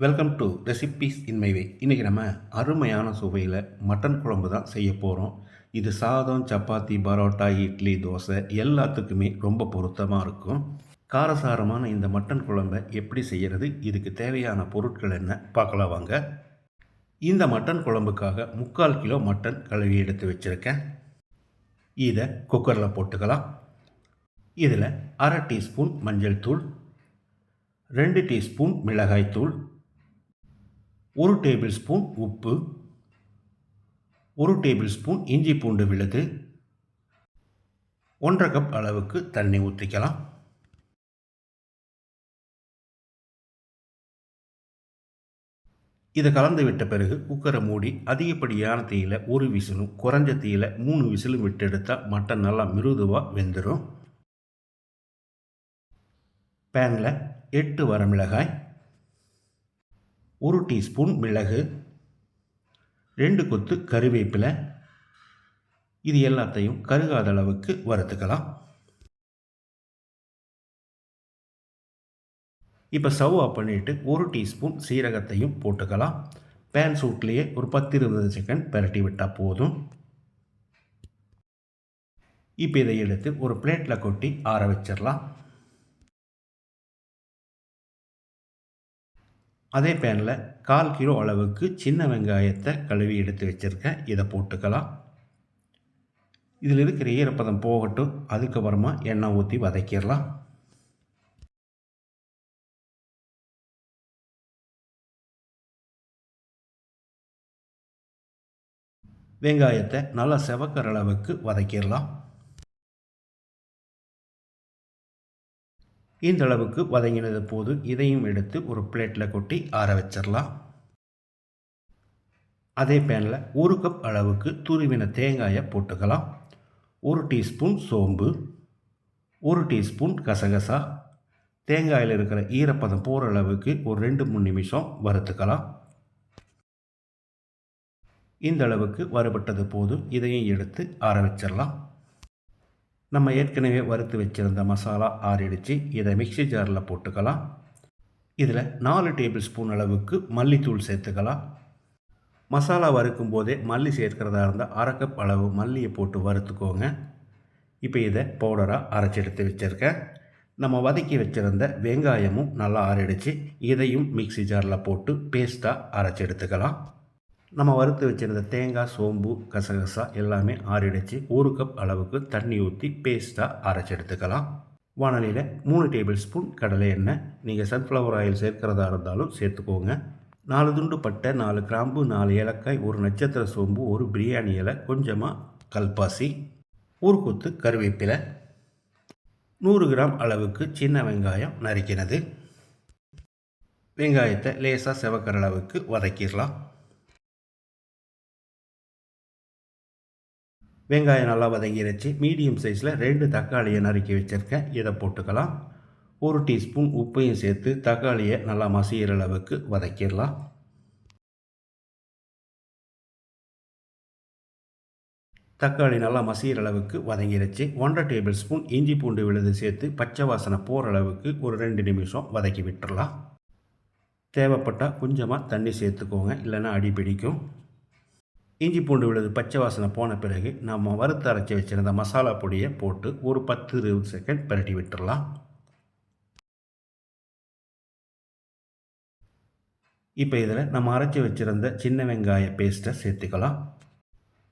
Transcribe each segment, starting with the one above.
Welcome to recipes in my way இன்றைக்கி நம்ம அருமையான சுவையில் மட்டன் குழம்பு தான் செய்ய போகிறோம் இது சாதம் சப்பாத்தி பரோட்டா இட்லி தோசை எல்லாத்துக்குமே ரொம்ப பொருத்தமாக இருக்கும். காரசாரமான இந்த மட்டன் குழம்பை எப்படி செய்கிறது இதுக்கு தேவையான பொருட்கள் என்ன? பார்க்கலாம் வாங்க. இந்த மட்டன் குழம்புக்காக முக்கால் கிலோ மட்டன் கழுவி எடுத்து வச்சுருக்கேன். இதை குக்கரில் போட்டுக்கலாம். இதில் அரை டீஸ்பூன் மஞ்சள் தூள் ரெண்டு டீஸ்பூன் மிளகாய் தூள் ஒரு டேபிள் ஸ்பூன் உப்பு ஒரு டேபிள் ஸ்பூன் இஞ்சி பூண்டு விழுது ஒன்றரை கப் அளவுக்கு தண்ணி ஊற்றிக்கலாம் இதை கலந்து விட்ட பிறகு குக்கரை மூடி அதிகப்படியான தீயில் ஒரு விசிலும் குறைஞ்ச தீயில் மூணு விசிலும் விட்டு எடுத்தால் மட்டன் நல்லா மிருதுவாக வெந்துடும் பேனில் எட்டு வரமிளகாய் ஒரு டீஸ்பூன் மிளகு ரெண்டு கொத்து கருவேப்பிலை. இது எல்லாத்தையும் கருகாத அளவுக்கு வறுத்துக்கலாம். இப்போ ஸ்டவ் ஆஃப் பண்ணிவிட்டு ஒரு டீஸ்பூன் சீரகத்தையும் போட்டுக்கலாம். பேன் சூட்லேயே ஒரு பத்து இருபது செகண்ட் பரட்டி விட்டால் போதும். இப்போ இதை எடுத்து ஒரு பிளேட்டில் கொட்டி ஆற வச்சிடலாம். அதே பேனில் கால் கிலோ அளவுக்கு சின்ன வெங்காயத்தை கழுவி எடுத்து வச்சுருக்கேன். இதை போட்டுக்கலாம். இதில் இருக்கிற ஈரப்பதம் போகட்டும். அதுக்கப்புறமா எண்ணெய் ஊற்றி வதக்கிடலாம். வெங்காயத்தை நல்லா செவக்கிற அளவுக்கு வதக்கிடலாம். இந்த அளவுக்கு வதங்கினது போது இதையும் எடுத்து ஒரு பிளேட்டில் கொட்டி ஆற வச்சிடலாம் அதே பேனில் ஒரு கப் அளவுக்கு துருவின தேங்காயை போட்டுக்கலாம். ஒரு டீஸ்பூன் சோம்பு ஒரு டீஸ்பூன் கசகசா. தேங்காயில் இருக்கிற ஈரப்பதம் போகிற அளவுக்கு ஒரு ரெண்டு மூணு நிமிஷம் வறுத்துக்கலாம். இந்த அளவுக்கு வறுபட்டது போதும் இதையும் எடுத்து ஆற வச்சிடலாம் நம்ம ஏற்கனவே வறுத்து வச்சுருந்த மசாலா ஆறிடுச்சு. இதை மிக்சி ஜாரில் போட்டுக்கலாம். இதில் நாலு டேபிள் ஸ்பூன் அளவுக்கு மல்லித்தூள் சேர்த்துக்கலாம். மசாலா வறுக்கும் போதே மல்லி சேர்க்கிறதா இருந்தால் அரை கப் அளவு மல்லியை போட்டு வறுத்துக்கோங்க. இப்போ இதை பவுடராக அரைச்சி எடுத்து வச்சுருக்கேன். நம்ம வதக்கி வச்சுருந்த வெங்காயமும் நல்லா ஆறிடுச்சு. இதையும் மிக்சி ஜாரில் போட்டு பேஸ்ட்டாக அரைச்சி எடுத்துக்கலாம் நம்ம வறுத்து வச்சுருந்த தேங்காய் சோம்பு கசகசா எல்லாமே ஆறிடுச்சு ஒரு கப் அளவுக்கு தண்ணி ஊற்றி பேஸ்ட்டாக அரைச்சி எடுத்துக்கலாம். வானலியில் மூணு டேபிள் ஸ்பூன் கடலை எண்ணெய். நீங்கள் சன்ஃப்ளவர் ஆயில் சேர்க்கிறதா இருந்தாலும் சேர்த்துக்கோங்க. நாலு துண்டு பட்டை நாலு கிராம்பு நாலு ஏலக்காய் ஒரு நட்சத்திர சோம்பு ஒரு பிரியாணி இலை கொஞ்சமாக கல்பாசி ஒரு கொத்து கருவேப்பிலை நூறு கிராம் அளவுக்கு சின்ன வெங்காயம் நறுக்கினது. வெங்காயத்தை லேசாக செவக்கிற அளவுக்கு வதக்கிடலாம். வெங்காயம் நல்லா வதங்கிடுச்சு மீடியம் சைஸில் ரெண்டு தக்காளியை நறுக்கி வச்சுருக்கேன். இதை போட்டுக்கலாம். ஒரு டீஸ்பூன் உப்பையும் சேர்த்து தக்காளியை நல்லா மசிகிற அளவுக்கு வதக்கிடலாம். தக்காளி நல்லா மசிகிற அளவுக்கு வதங்கிடுச்சு ஒன்றரை டேபிள் ஸ்பூன் இஞ்சி பூண்டு விழுது சேர்த்து பச்சை வாசனை போகிற அளவுக்கு ஒரு ரெண்டு நிமிஷம் வதக்கி விட்டுறலாம். தேவைப்பட்டால் கொஞ்சமாக தண்ணி சேர்த்துக்கோங்க. இல்லைன்னா அடி பிடிக்கும். இஞ்சி பூண்டு விழுது பச்சை வாசனை போன பிறகு நம்ம வறுத்து அரைச்சி வச்சுருந்த மசாலா பொடியை போட்டு ஒரு பத்து இருபது செகண்ட் பரட்டி விட்டுடலாம் இப்போ இதில் நம்ம அரைச்சி வச்சுருந்த சின்ன வெங்காய பேஸ்ட்டை சேர்த்துக்கலாம்.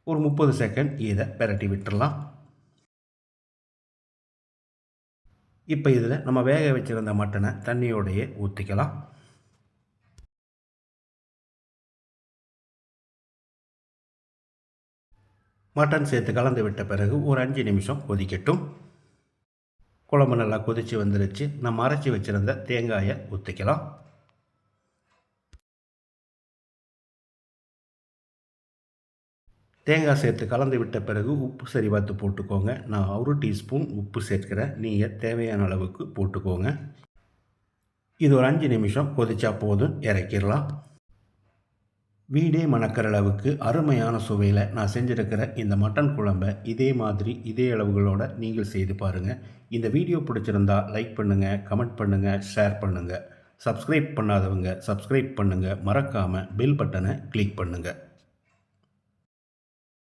ஒரு முப்பது செகண்ட் இதை பரட்டி விட்டுடலாம் இப்போ இதில் நம்ம வேக வச்சுருந்த மட்டனை தண்ணியோடையே ஊற்றிக்கலாம் மட்டன் சேர்த்து கலந்து விட்ட பிறகு ஒரு அஞ்சு நிமிஷம் கொதிக்கட்டும். குழம்பு நல்லா கொதித்து வந்துருச்சு. நம்ம அரைச்சி வச்சுருந்த தேங்காயை ஊற்றிக்கலாம் தேங்காய் சேர்த்து கலந்து விட்ட பிறகு உப்பு சரி பார்த்து போட்டுக்கோங்க. நான் ஒரு டீஸ்பூன் உப்பு சேர்க்கிறேன் நீங்கள் தேவையான அளவுக்கு போட்டுக்கோங்க. இது ஒரு அஞ்சு நிமிஷம் கொதிச்சா போதும். இறக்கிடலாம். வீடே மணக்கிற அளவுக்கு அருமையான சுவையில் நான் செஞ்சுருக்கிற இந்த மட்டன் குழம்பை இதே மாதிரி இதே அளவுகளோடு நீங்கள் செய்து பாருங்கள் இந்த வீடியோ பிடிச்சிருந்தா லைக் பண்ணுங்கள் கமெண்ட் பண்ணுங்கள் ஷேர் பண்ணுங்கள் சப்ஸ்கிரைப் பண்ணாதவங்க சப்ஸ்கிரைப் பண்ணுங்கள் மறக்காமல் பெல் பட்டனை கிளிக் பண்ணுங்கள்